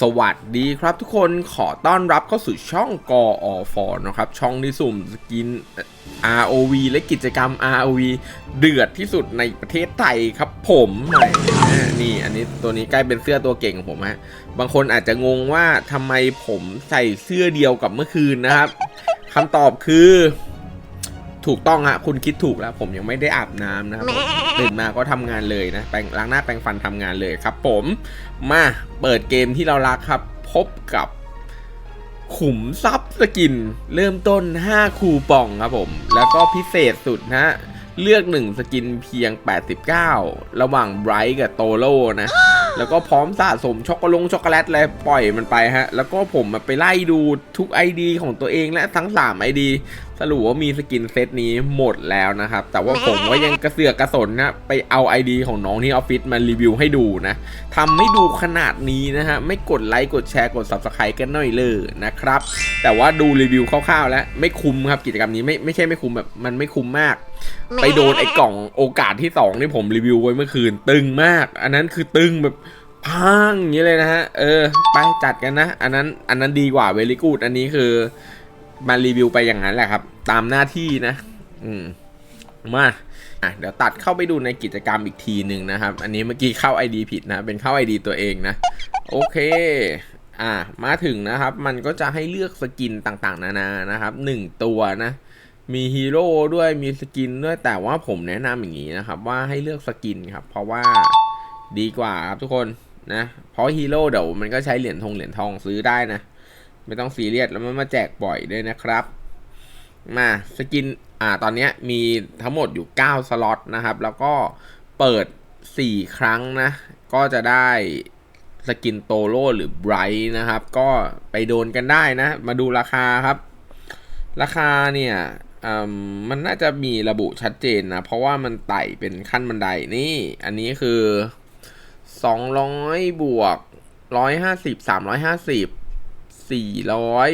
สวัสดีครับทุกคนขอต้อนรับเข้าสู่ช่องกออฟอนะครับ ช่องที่สุ่มสกิน ROV และกิจกรรม ROV เดือดที่สุดในประเทศไทยครับผมแหมนี่อันนี้ตัวนี้ใกล้เป็นเสื้อตัวเก่งของผมฮะบางคนอาจจะงงว่าทำไมผมใส่เสื้อเดียวกับเมื่อคืนนะครับคำตอบคือ ถูกต้องฮะคุณคิดถูกแล้วผมยังไม่ได้อาบน้ำนะครับผมตื่นมาก็ทำงานเลยนะแปรงล้างหน้าแปรงฟันทำงานเลยครับ ผมมาเปิดเกมที่เรารักครับ พบกับขุมทรัพย์สกิน เริ่มต้น 5 คูปองครับผม แล้วก็พิเศษสุดนะฮะเลือก 1 สกินเพียง 89 ระหว่างไบรท์กับโตโร่นะ แล้วก็พร้อมสะสมช็อกโกลตช็อกโกแลตอะไรปล่อยมันไปฮะ แล้วก็ผมมาไปไล่ดูทุก ID ของตัวเองและทั้ง 3 ID สรุปว่ามีสกินเซตนี้หมดแล้วนะครับ แต่ว่าผมก็ยังกระเสือกกระสนนะไปเอา ID ของน้องที่ออฟฟิศมารีวิวให้ดูนะทำไม่ดูขนาดนี้นะฮะ ไม่กดไลค์กดแชร์กด Subscribe กันหน่อยเลยนะครับ แต่ว่าดูรีวิวคร่าวๆแล้วไม่คุ้มครับกิจกรรมนี้ไม่ไม่ใช่ไม่คุ้มแบบมันไม่คุ้มมาก ไปโดนไอ้กล่องโอกาสที่2ที่ผมรีวิวไว้เมื่อคืน ตึงมาก อันนั้นคือตึงแบบพังอย่างนี้เลยนะฮะ เออ ไปจัดกันนะ อันนั้น อันนั้นดีกว่าเวลิกูด อันนี้คือมารีวิวไปอย่างนั้นแหละครับ ตามหน้าที่นะ อืม มาอะเดี๋ยวตัดเข้าไปดูในกิจกรรมอีกทีหนึ่งนะครับ อันนี้เมื่อกี้เข้า ID ผิดนะ เป็นเข้า ID ตัวเองนะ โอเค อะมาถึงนะครับ มันก็จะให้เลือกสกินต่างๆ นานานะครับหนึ่งตัวนะ มีฮีโร่ด้วยมีสกินด้วยแต่ว่าผมแนะนำอย่างนี้นะครับ ว่าให้เลือกสกินครับ เพราะว่าดีกว่าครับทุกคนนะเพราะฮีโร่เดี๋ยวมันก็ใช้เหรียญทองเหรียญทองซื้อได้นะ ไม่ต้องซีเรียสแล้วมันมาแจกบ่อยด้วยนะครับ มาสกินอ่าตอนนี้มีทั้งหมดอยู่ 9 สล็อตนะครับ แล้วก็เปิด 4 ครั้งนะ ก็จะได้สกินโตโร่หรือไบรท์นะครับ ก็ไปโดนกันได้นะ มาดูราคาครับ ราคาเนี่ย มมันน่าจะมีระบุชัดเจนนะ เพราะว่ามันไต่เป็นขั้นบันไดนี่ อันนี้คือ200บวก150 350สี่ร้อย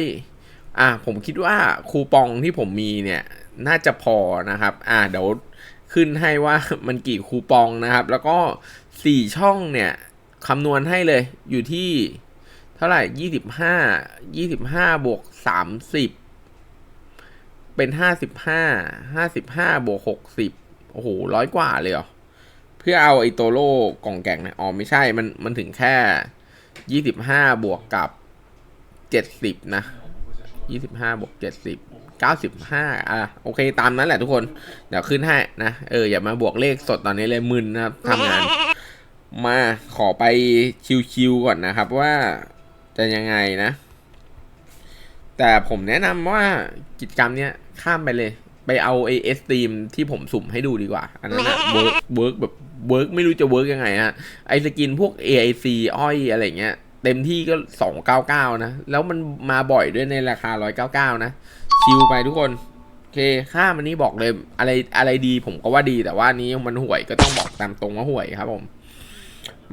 อะผมคิดว่าคูปองที่ผมมีเนี่ย น่าจะพอนะครับ อะเดี๋ยวขึ้นให้ว่ามันกี่คูปองนะครับ แล้วก็สี่ช่องเนี่ยคำนวณให้เลยอยู่ที่เท่าไหร่ยี่สิบห้ายี่สิบห้าบวกสามสิบ เป็นห้าสิบห้าห้าสิบห้าบวกหกสิบโอ้โหร้อยกว่าเลยเหรอ เพื่อเอาไอ้โตโร่กล่องแก่งเนี่ยอ๋อไม่ใช่มันมันถึงแค่ยี่สิบห้าบวกกับเจ็ดสิบนะยี่สิบห้าบวกเจ็ดสิบเก้าสิบห้าอะโอเคตามนั้นแหละทุกคน เดี๋ยวขึ้นให้นะ เอออย่ามาบวกเลขสดตอนนี้เลยมึนนะครับทำงาน มาขอไปชิวๆก่อนนะครับว่าจะยังไงนะ แต่ผมแนะนำว่ากิจกรรมเนี้ย ข้ามไปเลย ไปเอาไอเอสตีมที่ผมสุ่มให้ดูดีกว่า อันนั้นเวิร์กเวิร์กแบบเวิร์กไม่รู้จะเวิร์กยังไงฮะไอสกินพวก AIC อ้อยอะไรเงี้ย เต็มที่ก็สองเก้าเก้านะ แล้วมันมาบ่อยด้วยในราคาร้อยเก้าเก้านะ ชิวไปทุกคนโอเคข้ามันนี้บอกเลยอะไรอะไรดีผมก็ว่าดีแต่ว่านี้มันห่วยก็ต้องบอกตามตรงว่าห่วยครับผม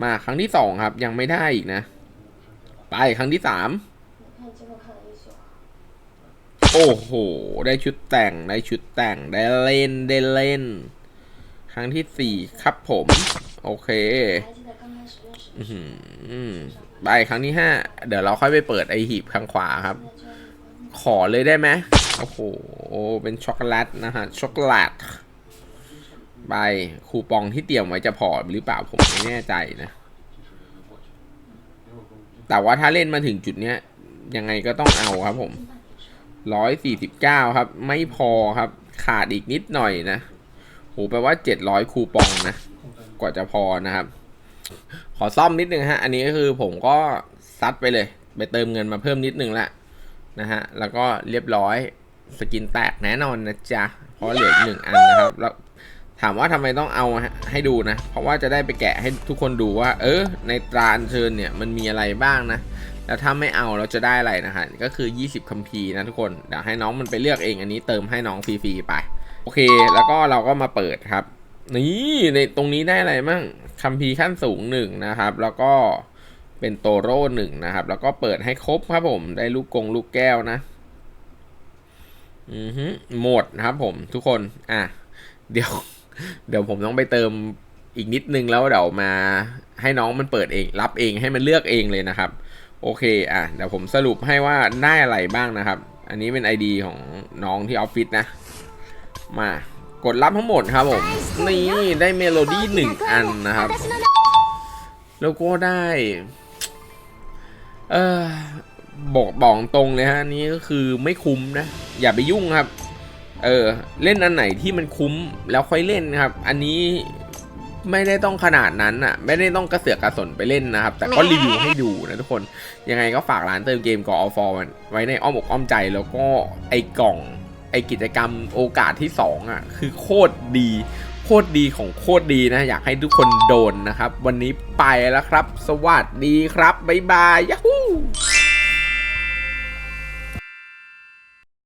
มาครั้งที่สองครับ ยังไม่ได้อีกนะ ไปครั้งที่สาม โอ้โห ได้ชุดแต่ง ได้ชุดแต่ง ได้เล่น ได้เล่น ครั้งที่สี่ครับผม โอเคไปครั้งที่ห้า เดี๋ยวเราค่อยไปเปิดไอหีบข้างขวาครับ ขอเลยได้ไหมโอ้โห เป็นช็อกโกแลตนะฮะ ช็อกโกแลตไปคูปองที่เตรียมไว้จะพอหรือเปล่าผมไม่แน่ใจนะ แต่ว่าถ้าเล่นมาถึงจุดเนี้ย ยังไงก็ต้องเอาครับผม ร้อยสี่สิบเก้าครับ ไม่พอครับ ขาดอีกนิดหน่อยนะโหแปลว่าเจ็ดร้อยคูปองนะ กว่าจะพอนะครับ ขอซ่อมนิดนึงฮะ อันนี้ก็คือผมก็ซัดไปเลย ไปเติมเงินมาเพิ่มนิดนึงละนะฮะ แล้วก็เรียบร้อยสกินแตกแน่นอนนะจ๊ะ เพราะเหลืออีกหนึ่งอันนะครับ แล้วถามว่าทำไมต้องเอาให้ดูนะ เพราะว่าจะได้ไปแกะให้ทุกคนดูว่า เออ ในตราอัญเชิญเนี่ยมันมีอะไรบ้างนะ แล้วถ้าไม่เอาเราจะได้อะไรนะฮะก็คือ 20คัมภีร์นะทุกคนเดี๋ยวให้น้องมันไปเลือกเองอันนี้เติมให้น้องฟรีๆไป โอเค แล้วก็เราก็มาเปิดครับ นี่ในตรงนี้ได้อะไรมั่งคัมภีร์ขั้นสูงหนึ่งนะครับ แล้วก็เป็นโตโร่หนึ่งนะครับ แล้วก็เปิดให้ครบครับผมได้ลูกกงลูกแก้วนะอือฮึหมดนะครับผมทุกคน อะ เดี๋ยว เดี๋ยวผมต้องไปเติมอีกนิดนึงแล้วเดี๋ยวมาให้น้องมันเปิดเอง รับเองให้มันเลือกเองเลยนะครับ โอเคอะเดี๋ยวผมสรุปให้ว่าได้อะไรบ้างนะครับ อันนี้เป็น ID ของน้องที่ออฟฟิศนะ มากดรับทั้งหมดครับผม นี่ได้เมโลดี้หนึ่งอันนะครับ แล้วก็ได้ เออบอกบอกตรงเลยฮะอันนี้ก็คือไม่คุ้มนะ อย่าไปยุ่งครับ เออ เล่นอันไหนที่มันคุ้มแล้วค่อยเล่นครับ อันนี้ ไม่ได้ต้องขนาดนั้นอะ ไม่ได้ต้องกระเสือกกระสนไปเล่นนะครับ แต่ก็รีวิวให้ดูนะทุกคน ยังไงก็ฝากร้านเติมเกมกอฟอร์ไว้ในอ้อมอกอ้อมใจแล้วก็ไอ้กล่อง ไอ้กิจกรรมโอกาสที่ 2 อะ คือโคตรดี โคตรดีของโคตรดีนะ อยากให้ทุกคนโดนนะครับ วันนี้ไปแล้วครับ สวัสดีครับ บ๊ายบายยาฮู